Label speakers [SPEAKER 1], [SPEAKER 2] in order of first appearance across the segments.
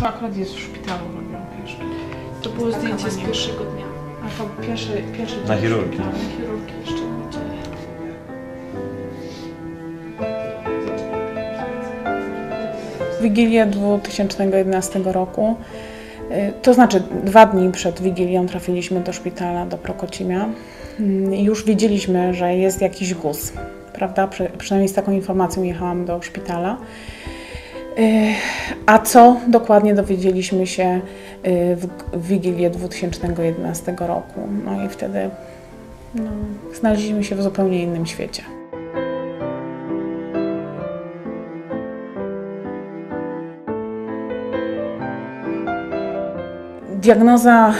[SPEAKER 1] To akurat jest w szpitalu robią, wiesz. To było zdjęcie z pierwszego dnia. A to pierwszy, pierwszy
[SPEAKER 2] Na
[SPEAKER 1] dzień
[SPEAKER 2] chirurgii.
[SPEAKER 1] szpitala, Na chirurgii jeszcze.
[SPEAKER 3] Wigilię 2011 roku, y, to znaczy dwa dni przed Wigilią trafiliśmy do szpitala, do Prokocimia. Mm, i Już wiedzieliśmy, że jest jakiś guz, prawda? Przy, przynajmniej z taką informacją jechałam do szpitala. Y, A co dokładnie dowiedzieliśmy się w, w Wigilię 2011 roku. No i wtedy no, znaleźliśmy się w zupełnie innym świecie. Diagnoza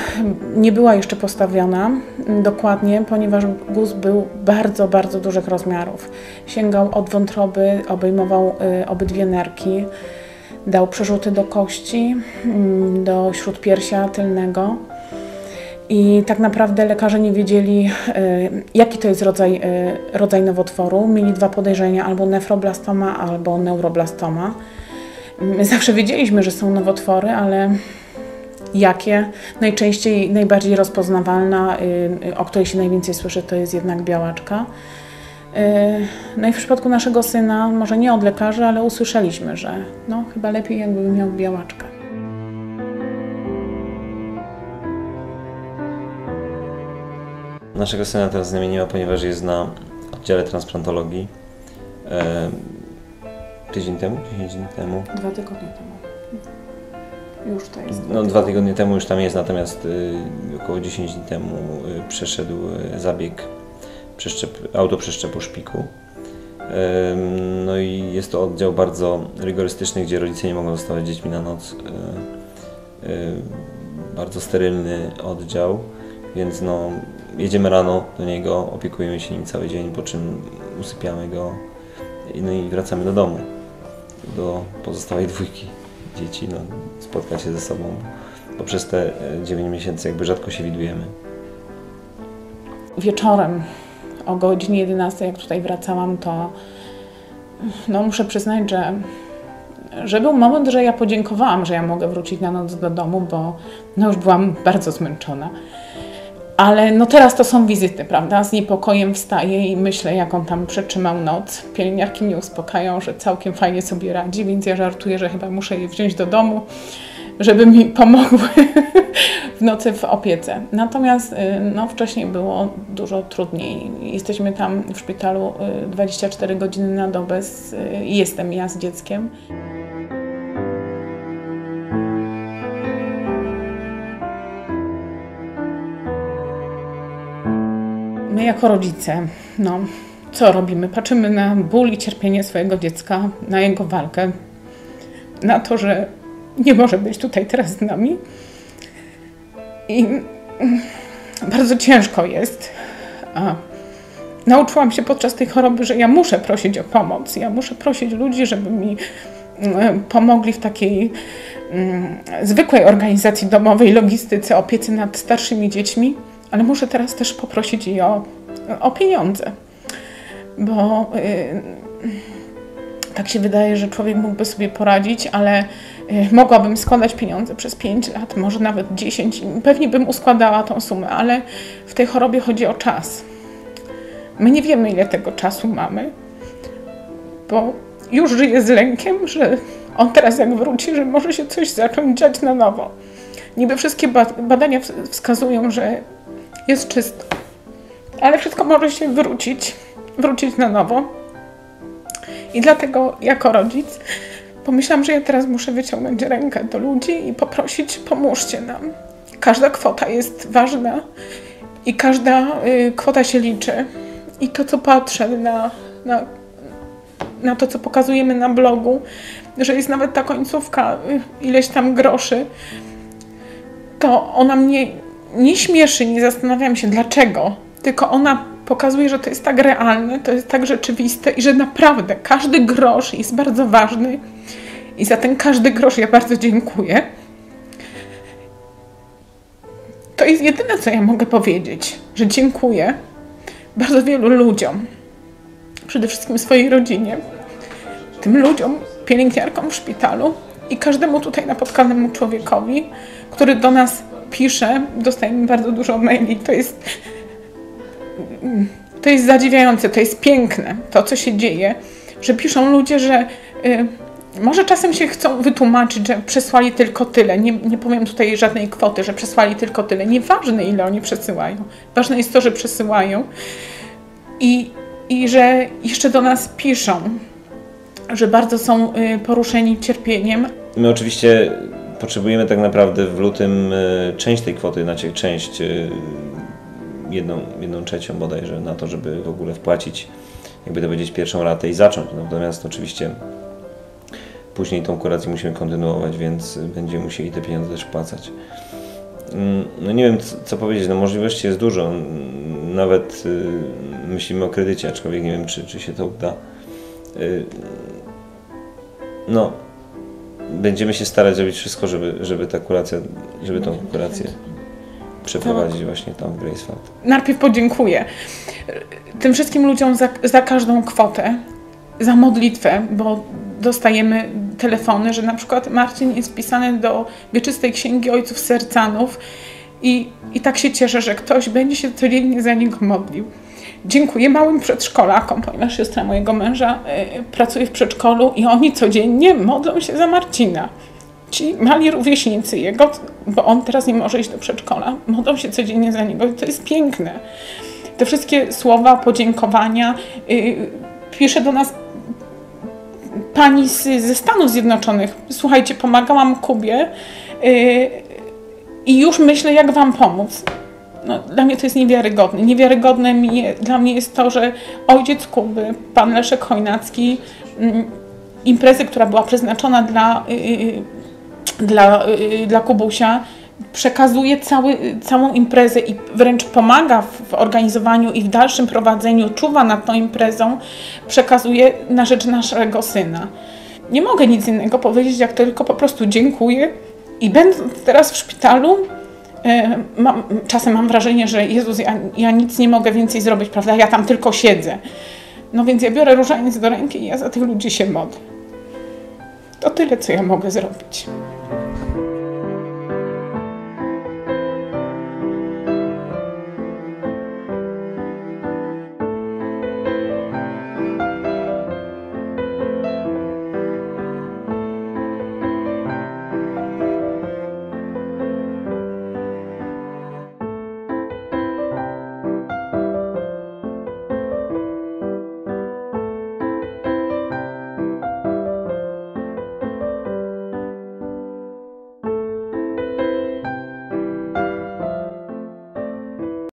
[SPEAKER 3] nie była jeszcze postawiona dokładnie, ponieważ guz był bardzo, bardzo dużych rozmiarów. Sięgał od wątroby, obejmował y, obydwie nerki, dał przerzuty do kości, mm, do śródpiersia tylnego. I tak naprawdę lekarze nie wiedzieli, y, jaki to jest rodzaj, y, rodzaj nowotworu. Mieli dwa podejrzenia, albo nefroblastoma, albo neuroblastoma. My zawsze wiedzieliśmy, że są nowotwory, ale jakie? Najczęściej, najbardziej rozpoznawalna, y, y, o której się najwięcej słyszy, to jest jednak białaczka. Y, No i w przypadku naszego syna, może nie od lekarzy, ale usłyszeliśmy, że no, chyba lepiej jakby miał białaczkę.
[SPEAKER 2] Naszego syna teraz nie ma, ponieważ jest na oddziale transplantologii. E, tydzień temu? 10 dni temu?
[SPEAKER 3] Dwa tygodnie temu. Już to jest.
[SPEAKER 2] No dwa tygodnie temu już tam jest, natomiast y, około 10 dni temu y, przeszedł y, zabieg przeszczep, autoprzeszczepu szpiku. No i jest to oddział bardzo rygorystyczny, gdzie rodzice nie mogą zostawać dziećmi na noc. Y, y, Bardzo sterylny oddział, więc no, jedziemy rano do niego, opiekujemy się nim cały dzień, po czym usypiamy go no i wracamy do domu, do pozostałej dwójki dzieci, no, spotkać się ze sobą, bo przez te e, 9 miesięcy jakby rzadko się widujemy.
[SPEAKER 3] Wieczorem o godzinie 11, jak tutaj wracałam, to no muszę przyznać, że, że był moment, że ja podziękowałam, że ja mogę wrócić na noc do domu, bo no już byłam bardzo zmęczona. Ale no teraz to są wizyty, prawda? Z niepokojem wstaję i myślę, jak on tam przetrzymał noc. Pielęgniarki mnie uspokają, że całkiem fajnie sobie radzi, więc ja żartuję, że chyba muszę je wziąć do domu, żeby mi pomogły w nocy w opiece. Natomiast y, no, wcześniej było dużo trudniej. Jesteśmy tam w szpitalu y, 24 godziny na dobę y, jestem ja z dzieckiem. My jako rodzice, no, co robimy? Patrzymy na ból i cierpienie swojego dziecka, na jego walkę, na to, że nie może być tutaj teraz z nami. I bardzo ciężko jest. A nauczyłam się podczas tej choroby, że ja muszę prosić o pomoc. Ja muszę prosić ludzi, żeby mi mm, pomogli w takiej mm, zwykłej organizacji domowej, logistyce, opiece nad starszymi dziećmi, ale muszę teraz też poprosić i o, o pieniądze. Bo y, tak się wydaje, że człowiek mógłby sobie poradzić, ale y, mogłabym składać pieniądze przez 5 lat, może nawet 10 i pewnie bym uskładała tą sumę, ale w tej chorobie chodzi o czas. My nie wiemy, ile tego czasu mamy, bo już żyję z lękiem, że on teraz jak wróci, że może się coś zacząć dziać na nowo. Niby wszystkie ba- badania ws- wskazują, że jest czysto, ale wszystko może się wrócić, wrócić na nowo. I dlatego jako rodzic pomyślałam, że ja teraz muszę wyciągnąć rękę do ludzi i poprosić, pomóżcie nam. Każda kwota jest ważna i każda y, kwota się liczy. I to, co patrzę na, na, na to, co pokazujemy na blogu, że jest nawet ta końcówka, y, ileś tam groszy, to ona mnie nie śmieszy, nie zastanawiam się dlaczego, tylko ona pokazuje, że to jest tak realne, to jest tak rzeczywiste i że naprawdę każdy grosz jest bardzo ważny i za ten każdy grosz ja bardzo dziękuję. To jest jedyne, co ja mogę powiedzieć, że dziękuję bardzo wielu ludziom, przede wszystkim swojej rodzinie, tym ludziom, pielęgniarkom w szpitalu i każdemu tutaj napotkanemu człowiekowi, który do nas pisze, dostajemy bardzo dużo maili. To jest, to jest zadziwiające, to jest piękne, to co się dzieje, że piszą ludzie, że y, może czasem się chcą wytłumaczyć, że przesłali tylko tyle. Nie, nie powiem tutaj żadnej kwoty, że przesłali tylko tyle. Nieważne ile oni przesyłają. Ważne jest to, że przesyłają i, i że jeszcze do nas piszą, że bardzo są y, poruszeni cierpieniem,
[SPEAKER 2] My oczywiście potrzebujemy tak naprawdę w lutym e, część tej kwoty, znaczy część, e, jedną, jedną trzecią bodajże, na to, żeby w ogóle wpłacić, jakby to powiedzieć, pierwszą ratę i zacząć. Natomiast oczywiście później tą kurację musimy kontynuować, więc będziemy musieli te pieniądze też wpłacać. Mm, No nie wiem, co, powiedzieć, no możliwości jest dużo. Mm, Nawet y, myślimy o kredycie, aczkolwiek nie wiem, czy, czy się to uda. Y, No, będziemy się starać zrobić wszystko, żeby, żeby ta kuracja, żeby tą kurację przeprowadzić właśnie tam w Gracefeld.
[SPEAKER 3] najpierw podziękuję. Tym wszystkim ludziom za, za każdą kwotę, za modlitwę, bo dostajemy telefony, że na przykład Marcin jest wpisany do wieczystej księgi ojców sercanów i, i tak się cieszę, że ktoś będzie się codziennie za niego modlił. Dziękuję małym przedszkolakom, ponieważ siostra mojego męża y, pracuje w przedszkolu i oni codziennie modlą się za Marcina. Ci mali rówieśnicy jego, bo on teraz nie może iść do przedszkola, modlą się codziennie za niego i to jest piękne. Te wszystkie słowa podziękowania. y, pisze do nas pani z, ze Stanów Zjednoczonych. Słuchajcie, pomagałam Kubie y, i już myślę, jak wam pomóc. No, dla mnie to jest niewiarygodne. Niewiarygodne mi dla mnie jest to, że ojciec Kuby, pan Leszek Chojnacki, mm, imprezy, która była przeznaczona dla, y, y, dla, y, dla Kubusia, przekazuje cały, całą imprezę i wręcz pomaga w organizowaniu i w dalszym prowadzeniu, czuwa nad tą imprezą, przekazuje na rzecz naszego syna. Nie mogę nic innego powiedzieć, jak tylko po prostu dziękuję i będąc teraz w szpitalu, e, mam, czasem mam wrażenie, że Jezus, ja, ja nic nie mogę więcej zrobić, prawda? Ja tam tylko siedzę. No więc ja biorę różaniec do ręki i ja za tych ludzi się modlę. To tyle, co ja mogę zrobić.